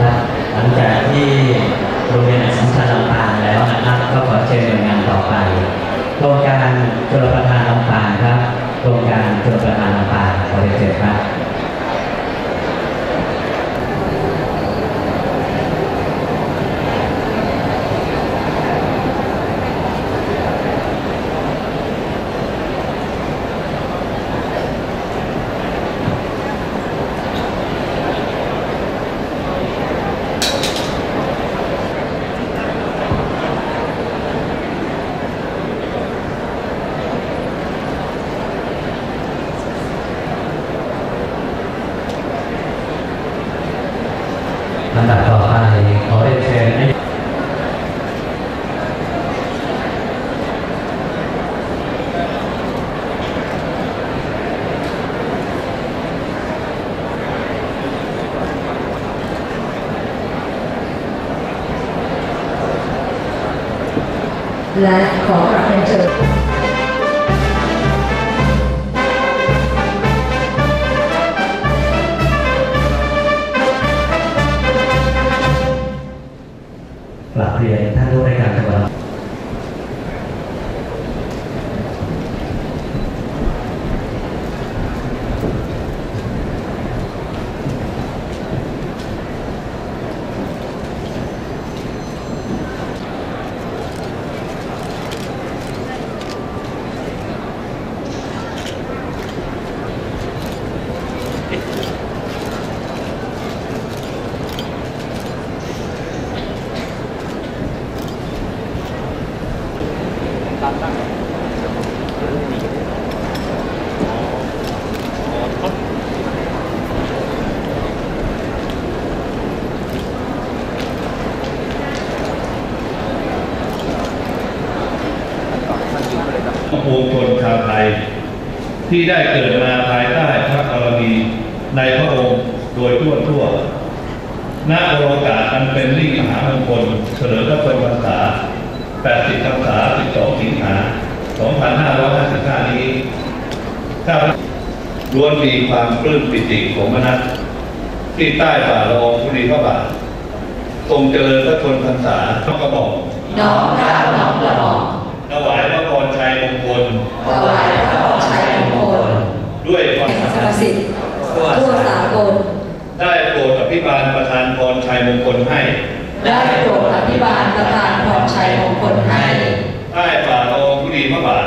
ครับ หลังจากที่โรงเรียนอัสสัมชัญลำปางแล้วนะครับ ก็ขอเชิญหน่วยงานต่อไป โครงการจุลประทานลำปางครับ โครงการจุลประทานลำปางขอเรียนเชิญครับ ลำดับต่อไปขอเรียนเชิญนายก และขอกราบเรียนเชิญกลับเรียนท่านผู้บริการจังหวัด ปวงชนชาวไทย ที่ได้เกิดมาภายใต้พระบารมีในพระองค์โดยทั่วทั่วณโอกาสอันเป็นลิ่งมหามงคลเฉลิมพระชนมพรรษา 80พรรษา 12 สิงหา 2555 นี้ข้าพเจ้าล้วนมีความปลื้มปิติของมนัสที่ใต้ฝ่าละอองธุลีพระบาททรงเจริญพระชนมพรรษาพระกระบอกน้อมเกล้าน้อมกระหม่อม ถวายพระพรชัยมงคล ถวายพระพรชัยมงคล ด้วยความ แห่งสรรพสิทธิ์ทั่วสาก ล ได้โปรดอภิบาลประธานพรชัยมงคลให้ ได้โปรดอภิบาลประทานพรชัยมงคลให้ใต้ฝ่าละอองธุลีพระบาท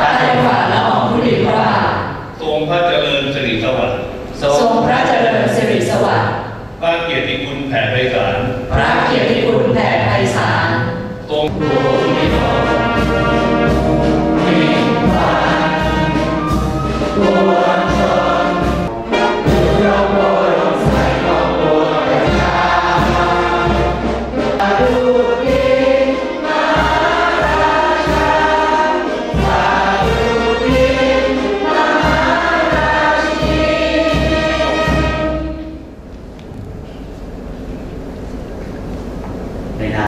ใต้ฝ่าละอองธุลีพระบาท ทรงพระเจริญสิริสวัสดิ์ทรงพระเจริญสิริสวัสดิ์ พระเกียรติคุณแผ่ไพศาล พระเกียรติคุณแผ่ไพศาลทรงโปรด